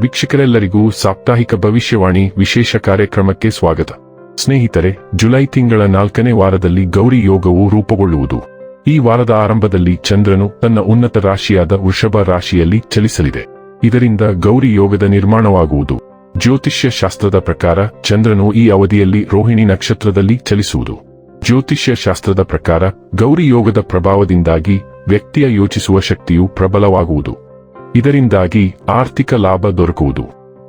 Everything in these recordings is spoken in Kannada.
ವೀಕ್ಷಕರೆಲ್ಲರಿಗೂ ಸಾಪ್ತಾಹಿಕ ಭವಿಷ್ಯವಾಣಿ ವಿಶೇಷ ಕಾರ್ಯಕ್ರಮಕ್ಕೆ ಸ್ವಾಗತ. ಸ್ನೇಹಿತರೆ, ಜುಲೈ ತಿಂಗಳ ನಾಲ್ಕನೇ ವಾರದಲ್ಲಿ ಗೌರಿ ಯೋಗವು ರೂಪುಗೊಳ್ಳುವುದು. ಈ ವಾರದ ಆರಂಭದಲ್ಲಿ ಚಂದ್ರನು ತನ್ನ ಉನ್ನತ ರಾಶಿಯಾದ ವೃಷಭ ರಾಶಿಯಲ್ಲಿ ಚಲಿಸಲಿದೆ. ಇದರಿಂದ ಗೌರಿ ಯೋಗದ ನಿರ್ಮಾಣವಾಗುವುದು. ಜ್ಯೋತಿಷ್ಯ ಶಾಸ್ತ್ರದ ಪ್ರಕಾರ ಚಂದ್ರನು ಈ ಅವಧಿಯಲ್ಲಿ ರೋಹಿಣಿ ನಕ್ಷತ್ರದಲ್ಲಿ ಚಲಿಸುವುದು. ಜ್ಯೋತಿಷ್ಯ ಶಾಸ್ತ್ರದ ಪ್ರಕಾರ ಗೌರಿ ಯೋಗದ ಪ್ರಭಾವದಿಂದಾಗಿ ವ್ಯಕ್ತಿಯ ಯೋಚಿಸುವ ಶಕ್ತಿಯು ಪ್ರಬಲವಾಗುವುದು. ಇದರಿಂದಾಗಿ ಆರ್ಥಿಕ ಲಾಭ ದೊರಕುವುದು.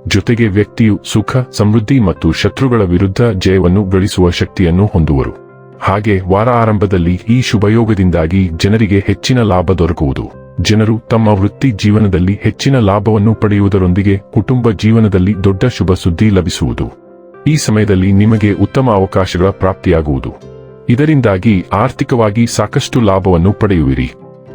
ಜೊತೆಗೆ ವ್ಯಕ್ತಿಯು ಸುಖ, ಸಮೃದ್ಧಿ ಮತ್ತು ಶತ್ರುಗಳ ವಿರುದ್ಧ ಜಯವನ್ನು ಗಳಿಸುವ ಶಕ್ತಿಯನ್ನು ಹೊಂದುವರು. ಹಾಗೆ ವಾರ ಆರಂಭದಲ್ಲಿ ಈ ಶುಭಯೋಗದಿಂದಾಗಿ ಜನರಿಗೆ ಹೆಚ್ಚಿನ ಲಾಭ ದೊರಕುವುದು. ಜನರು ತಮ್ಮ ವೃತ್ತಿ ಜೀವನದಲ್ಲಿ ಹೆಚ್ಚಿನ ಲಾಭವನ್ನು ಪಡೆಯುವುದರೊಂದಿಗೆ ಕುಟುಂಬ ಜೀವನದಲ್ಲಿ ದೊಡ್ಡ ಶುಭ ಸುದ್ದಿ ಲಭಿಸುವುದು. ಈ ಸಮಯದಲ್ಲಿ ನಿಮಗೆ ಉತ್ತಮ ಅವಕಾಶಗಳ ಪ್ರಾಪ್ತಿಯಾಗುವುದು. ಇದರಿಂದಾಗಿ ಆರ್ಥಿಕವಾಗಿ ಸಾಕಷ್ಟು ಲಾಭವನ್ನು ಪಡೆಯುವಿರಿ.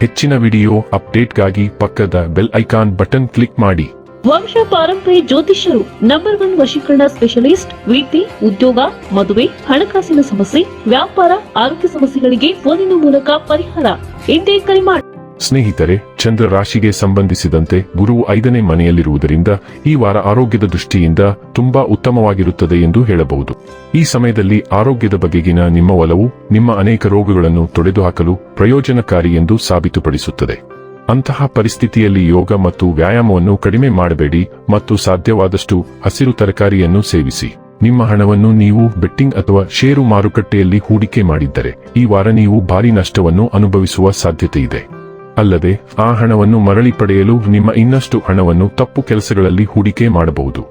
ಹೆಚ್ಚಿನ ವಿಡಿಯೋ ಅಪ್ಡೇಟ್ಗಾಗಿ ಪಕ್ಕದ ಬೆಲ್ ಐಕಾನ್ ಬಟನ್ ಕ್ಲಿಕ್ ಮಾಡಿ. ವಂಶ ಪಾರಂಪರ್ಯ ಜ್ಯೋತಿಷ್ಯರು ನಂಬರ್ ಒನ್ ವಶೀಕರಣ ಸ್ಪೆಷಲಿಸ್ಟ್ ವೀತಿ ಉದ್ಯೋಗ, ಮದುವೆ, ಹಣಕಾಸಿನ ಸಮಸ್ಯೆ, ವ್ಯಾಪಾರ, ಆರೋಗ್ಯ ಸಮಸ್ಯೆಗಳಿಗೆ ಫೋನಿನ ಮೂಲಕ ಪರಿಹಾರ. ಇಂದೇ ಕರೆ ಮಾಡಿ. ಸ್ನೇಹಿತರೆ, ಚಂದ್ರ ರಾಶಿಗೆ ಸಂಬಂಧಿಸಿದಂತೆ ಗುರುವು ಐದನೇ ಮನೆಯಲ್ಲಿರುವುದರಿಂದ ಈ ವಾರ ಆರೋಗ್ಯದ ದೃಷ್ಟಿಯಿಂದ ತುಂಬಾ ಉತ್ತಮವಾಗಿರುತ್ತದೆ ಎಂದು ಹೇಳಬಹುದು. ಈ ಸಮಯದಲ್ಲಿ ಆರೋಗ್ಯದ ಬಗೆಗಿನ ನಿಮ್ಮ ಒಲವು, ನಿಮ್ಮ ಅನೇಕ ರೋಗಗಳನ್ನು ತೊಡೆದುಹಾಕಲು ಪ್ರಯೋಜನಕಾರಿ ಎಂದು ಸಾಬೀತುಪಡಿಸುತ್ತದೆ. ಅಂತಹ ಪರಿಸ್ಥಿತಿಯಲ್ಲಿ ಯೋಗ ಮತ್ತು ವ್ಯಾಯಾಮವನ್ನು ಕಡಿಮೆ ಮಾಡಬೇಡಿ ಮತ್ತು ಸಾಧ್ಯವಾದಷ್ಟು ಹಸಿರು ತರಕಾರಿಯನ್ನು ಸೇವಿಸಿ. ನಿಮ್ಮ ಹಣವನ್ನು ನೀವು ಬೆಟ್ಟಿಂಗ್ ಅಥವಾ ಷೇರು ಮಾರುಕಟ್ಟೆಯಲ್ಲಿ ಹೂಡಿಕೆ ಮಾಡಿದ್ದರೆ, ಈ ವಾರ ನೀವು ಭಾರಿ ನಷ್ಟವನ್ನು ಅನುಭವಿಸುವ ಸಾಧ್ಯತೆ ಇದೆ ಅಲ್ಲದೆ, ಆ ಹಣವನ್ನು ಮರಳಿ ಪಡೆಯಲು ನಿಮ್ಮ ಇನ್ನಷ್ಟು ಹಣವನ್ನು ತಪ್ಪು ಕೆಲಸಗಳಲ್ಲಿ ಹೂಡಿಕೆ ಮಾಡಬಹುದು.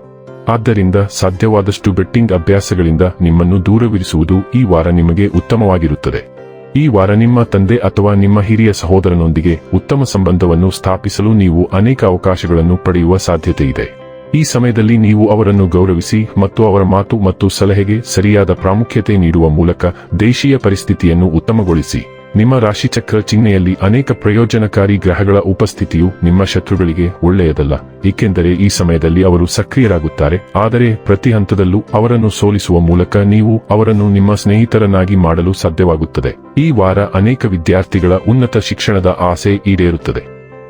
ಆದ್ದರಿಂದ ಸಾಧ್ಯವಾದಷ್ಟು ಬೆಟ್ಟಿಂಗ್ ಅಭ್ಯಾಸಗಳಿಂದ ನಿಮ್ಮನ್ನು ದೂರವಿರಿಸುವುದು ಈ ವಾರ ನಿಮಗೆ ಉತ್ತಮವಾಗಿರುತ್ತದೆ. ಈ ವಾರ ನಿಮ್ಮ ತಂದೆ ಅಥವಾ ನಿಮ್ಮ ಹಿರಿಯ ಸಹೋದರನೊಂದಿಗೆ ಉತ್ತಮ ಸಂಬಂಧವನ್ನು ಸ್ಥಾಪಿಸಲು ನೀವು ಅನೇಕ ಅವಕಾಶಗಳನ್ನು ಪಡೆಯುವ ಸಾಧ್ಯತೆ ಇದೆ ಈ ಸಮಯದಲ್ಲಿ ನೀವು ಅವರನ್ನು ಗೌರವಿಸಿ ಮತ್ತು ಅವರ ಮಾತು ಮತ್ತು ಸಲಹೆಗೆ ಸರಿಯಾದ ಪ್ರಾಮುಖ್ಯತೆ ನೀಡುವ ಮೂಲಕ ದೇಶೀಯ ಪರಿಸ್ಥಿತಿಯನ್ನು ಉತ್ತಮಗೊಳಿಸಿ. ನಿಮ್ಮ ರಾಶಿಚಕ್ರ ಚಿಹ್ನೆಯಲ್ಲಿ ಅನೇಕ ಪ್ರಯೋಜನಕಾರಿ ಗ್ರಹಗಳ ಉಪಸ್ಥಿತಿಯು ನಿಮ್ಮ ಶತ್ರುಗಳಿಗೆ ಒಳ್ಳೆಯದಲ್ಲ, ಏಕೆಂದರೆ ಈ ಸಮಯದಲ್ಲಿ ಅವರು ಸಕ್ರಿಯರಾಗುತ್ತಾರೆ, ಆದರೆ ಪ್ರತಿ ಹಂತದಲ್ಲೂ ಅವರನ್ನು ಸೋಲಿಸುವ ಮೂಲಕ ನೀವು ಅವರನ್ನು ನಿಮ್ಮ ಸ್ನೇಹಿತರನ್ನಾಗಿ ಮಾಡಲು ಸಾಧ್ಯವಾಗುತ್ತದೆ. ಈ ವಾರ ಅನೇಕ ವಿದ್ಯಾರ್ಥಿಗಳ ಉನ್ನತ ಶಿಕ್ಷಣದ ಆಸೆ ಈಡೇರುತ್ತದೆ.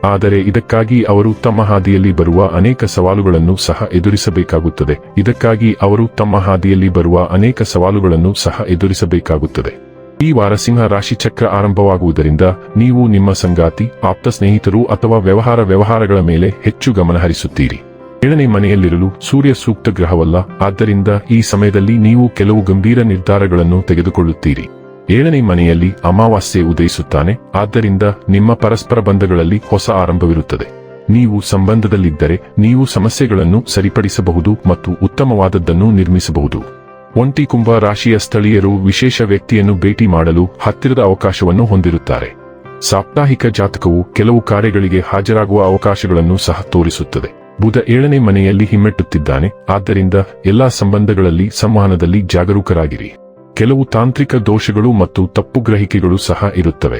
ಆದರೆ ಇದಕ್ಕಾಗಿ ಅವರು ತಮ್ಮ ಹಾದಿಯಲ್ಲಿ ಬರುವ ಅನೇಕ ಸವಾಲುಗಳನ್ನು ಸಹ ಎದುರಿಸಬೇಕಾಗುತ್ತದೆ. ಇದಕ್ಕಾಗಿ ಅವರು ತಮ್ಮ ಹಾದಿಯಲ್ಲಿ ಬರುವ ಅನೇಕ ಸವಾಲುಗಳನ್ನು ಸಹ ಎದುರಿಸಬೇಕಾಗುತ್ತದೆ. ಈ ವಾರ ಸಿಂಹ ರಾಶಿ ಚಕ್ರ ಆರಂಭವಾಗುವುದರಿಂದ ನೀವು ನಿಮ್ಮ ಸಂಗಾತಿ, ಆಪ್ತ ಸ್ನೇಹಿತರು ಅಥವಾ ವ್ಯವಹಾರ ವ್ಯವಹಾರಗಳ ಮೇಲೆ ಹೆಚ್ಚು ಗಮನ ಹರಿಸುತ್ತೀರಿ. ಏಳನೇ ಮನೆಯಲ್ಲಿರಲು ಸೂರ್ಯ ಸೂಕ್ತ ಗ್ರಹವಲ್ಲ, ಆದ್ದರಿಂದ ಈ ಸಮಯದಲ್ಲಿ ನೀವು ಕೆಲವು ಗಂಭೀರ ನಿರ್ಧಾರಗಳನ್ನು ತೆಗೆದುಕೊಳ್ಳುತ್ತೀರಿ. ಏಳನೇ ಮನೆಯಲ್ಲಿ ಅಮಾವಾಸ್ಯೆ ಉದಯಿಸುತ್ತಾನೆ, ಆದ್ದರಿಂದ ನಿಮ್ಮ ಪರಸ್ಪರ ಬಂಧಗಳಲ್ಲಿ ಹೊಸ ಆರಂಭವಿರುತ್ತದೆ. ನೀವು ಸಂಬಂಧದಲ್ಲಿದ್ದರೆ ನೀವು ಸಮಸ್ಯೆಗಳನ್ನು ಸರಿಪಡಿಸಬಹುದು ಮತ್ತು ಉತ್ತಮವಾದದ್ದನ್ನು ನಿರ್ಮಿಸಬಹುದು. ಒಂಟಿ ಕುಂಭ ರಾಶಿಯ ಸ್ಥಳೀಯರು ವಿಶೇಷ ವ್ಯಕ್ತಿಯನ್ನು ಭೇಟಿ ಮಾಡಲು ಹತ್ತಿರದ ಅವಕಾಶವನ್ನು ಹೊಂದಿರುತ್ತಾರೆ. ಸಾಪ್ತಾಹಿಕ ಜಾತಕವು ಕೆಲವು ಕಾರ್ಯಗಳಿಗೆ ಹಾಜರಾಗುವ ಅವಕಾಶಗಳನ್ನು ಸಹ ತೋರಿಸುತ್ತದೆ. ಬುಧ ಏಳನೇ ಮನೆಯಲ್ಲಿ ಹಿಮ್ಮೆಟ್ಟುತ್ತಿದ್ದಾನೆ. ಆದ್ದರಿಂದ ಎಲ್ಲಾ ಸಂಬಂಧಗಳಲ್ಲಿ ಸಂವಹನದಲ್ಲಿ ಜಾಗರೂಕರಾಗಿರಿ. ಕೆಲವು ತಾಂತ್ರಿಕ ದೋಷಗಳು ಮತ್ತು ತಪ್ಪು ಗ್ರಹಿಕೆಗಳು ಸಹ ಇರುತ್ತವೆ.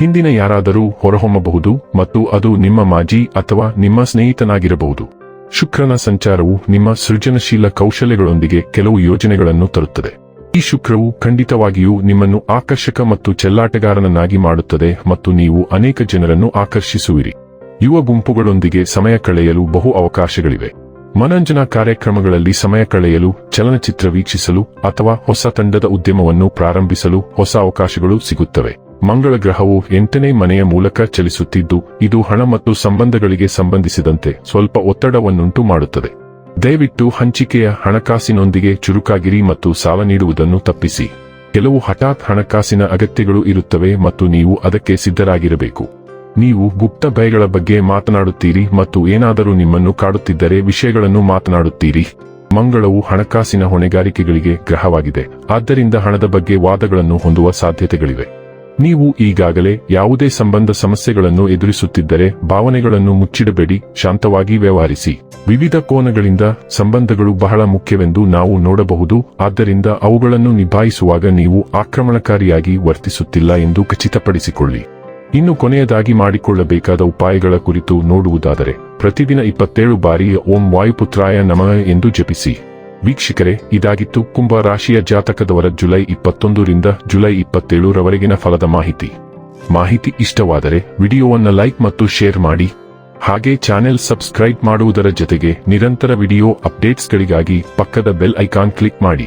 ಹಿಂದಿನ ಯಾರಾದರೂ ಹೊರಹೊಮ್ಮಬಹುದು ಮತ್ತು ಅದು ನಿಮ್ಮ ಮಾಜಿ ಅಥವಾ ನಿಮ್ಮ ಸ್ನೇಹಿತನಾಗಿರಬಹುದು. ಶುಕ್ರನ ಸಂಚಾರವು ನಿಮ್ಮ ಸೃಜನಶೀಲ ಕೌಶಲ್ಯಗಳೊಂದಿಗೆ ಕೆಲವು ಯೋಜನೆಗಳನ್ನು ತರುತ್ತದೆ. ಈ ಶುಕ್ರವು ಖಂಡಿತವಾಗಿಯೂ ನಿಮ್ಮನ್ನು ಆಕರ್ಷಕ ಮತ್ತು ಚೆಲ್ಲಾಟಗಾರನನ್ನಾಗಿ ಮಾಡುತ್ತದೆ ಮತ್ತು ನೀವು ಅನೇಕ ಜನರನ್ನು ಆಕರ್ಷಿಸುವಿರಿ. ಯುವ ಗುಂಪುಗಳೊಂದಿಗೆ ಸಮಯ ಕಳೆಯಲು ಬಹು ಅವಕಾಶಗಳಿವೆ. ಮನರಂಜನಾ ಕಾರ್ಯಕ್ರಮಗಳಲ್ಲಿ ಸಮಯ ಕಳೆಯಲು, ಚಲನಚಿತ್ರ ವೀಕ್ಷಿಸಲು ಅಥವಾ ಹೊಸ ತಂಡದ ಉದ್ಯಮವನ್ನು ಪ್ರಾರಂಭಿಸಲು ಹೊಸ ಅವಕಾಶಗಳು ಸಿಗುತ್ತವೆ. ಮಂಗಳ ಗ್ರಹವು ಎಂಟನೇ ಮನೆಯ ಮೂಲಕ ಚಲಿಸುತ್ತಿದ್ದು, ಇದು ಹಣ ಮತ್ತು ಸಂಬಂಧಗಳಿಗೆ ಸಂಬಂಧಿಸಿದಂತೆ ಸ್ವಲ್ಪ ಒತ್ತಡವನ್ನುಂಟು ಮಾಡುತ್ತದೆ. ದಯವಿಟ್ಟು ಹಂಚಿಕೆಯ ಹಣಕಾಸಿನೊಂದಿಗೆ ಚುರುಕಾಗಿರಿ ಮತ್ತು ಸಾಲ ನೀಡುವುದನ್ನು ತಪ್ಪಿಸಿ. ಕೆಲವು ಹಠಾತ್ ಹಣಕಾಸಿನ ಅಗತ್ಯಗಳು ಇರುತ್ತವೆ ಮತ್ತು ನೀವು ಅದಕ್ಕೆ ಸಿದ್ಧರಾಗಿರಬೇಕು. ನೀವು ಗುಪ್ತ ಭಯಗಳ ಬಗ್ಗೆ ಮಾತನಾಡುತ್ತೀರಿ ಮತ್ತು ಏನಾದರೂ ನಿಮ್ಮನ್ನು ಕಾಡುತ್ತಿದ್ದರೆ ವಿಷಯಗಳನ್ನು ಮಾತನಾಡುತ್ತೀರಿ. ಮಂಗಳವು ಹಣಕಾಸಿನ ಹೊಣೆಗಾರಿಕೆಗಳಿಗೆ ಗ್ರಹವಾಗಿದೆ. ಆದ್ದರಿಂದ ಹಣದ ಬಗ್ಗೆ ವಾದಗಳನ್ನು ಹೊಂದುವ ಸಾಧ್ಯತೆಗಳಿವೆ. ನೀವು ಈಗಾಗಲೇ ಯಾವುದೇ ಸಂಬಂಧ ಸಮಸ್ಯೆಗಳನ್ನು ಎದುರಿಸುತ್ತಿದ್ದರೆ ಭಾವನೆಗಳನ್ನು ಮುಚ್ಚಿಡಬೇಡಿ, ಶಾಂತವಾಗಿ ವ್ಯವಹರಿಸಿ. ವಿವಿಧ ಕೋನಗಳಿಂದ ಸಂಬಂಧಗಳು ಬಹಳ ಮುಖ್ಯವೆಂದು ನಾವು ನೋಡಬಹುದು, ಆದ್ದರಿಂದ ಅವುಗಳನ್ನು ನಿಭಾಯಿಸುವಾಗ ನೀವು ಆಕ್ರಮಣಕಾರಿಯಾಗಿ ವರ್ತಿಸುತ್ತಿಲ್ಲ ಎಂದು ಖಚಿತಪಡಿಸಿಕೊಳ್ಳಿ. ಇನ್ನು ಕೊನೆಯದಾಗಿ ಮಾಡಿಕೊಳ್ಳಬೇಕಾದ ಉಪಾಯಗಳ ಕುರಿತು ನೋಡುವುದಾದರೆ, ಪ್ರತಿದಿನ ಇಪ್ಪತ್ತೇಳು ಬಾರಿ ಓಂ ವಾಯುಪುತ್ರಾಯ ನಮಃ ಎಂದು ಜಪಿಸಿ. ವೀಕ್ಷಕರೇ, ಇದಾಗಿತ್ತು ಕುಂಭ ರಾಶಿಯ ಜಾತಕದವರ ಜುಲೈ ಇಪ್ಪತ್ತೊಂದರಿಂದ ಜುಲೈ ಇಪ್ಪತ್ತೇಳರವರೆಗಿನ ಫಲದ ಮಾಹಿತಿ. ಮಾಹಿತಿ ಇಷ್ಟವಾದರೆ ವಿಡಿಯೋವನ್ನು ಲೈಕ್ ಮತ್ತು ಶೇರ್ ಮಾಡಿ. ಹಾಗೆ ಚಾನೆಲ್ ಸಬ್ಸ್ಕ್ರೈಬ್ ಮಾಡುವುದರ ಜೊತೆಗೆ ನಿರಂತರ ವಿಡಿಯೋ ಅಪ್ಡೇಟ್ಸ್ಗಳಿಗಾಗಿ ಪಕ್ಕದ ಬೆಲ್ ಐಕಾನ್ ಕ್ಲಿಕ್ ಮಾಡಿ.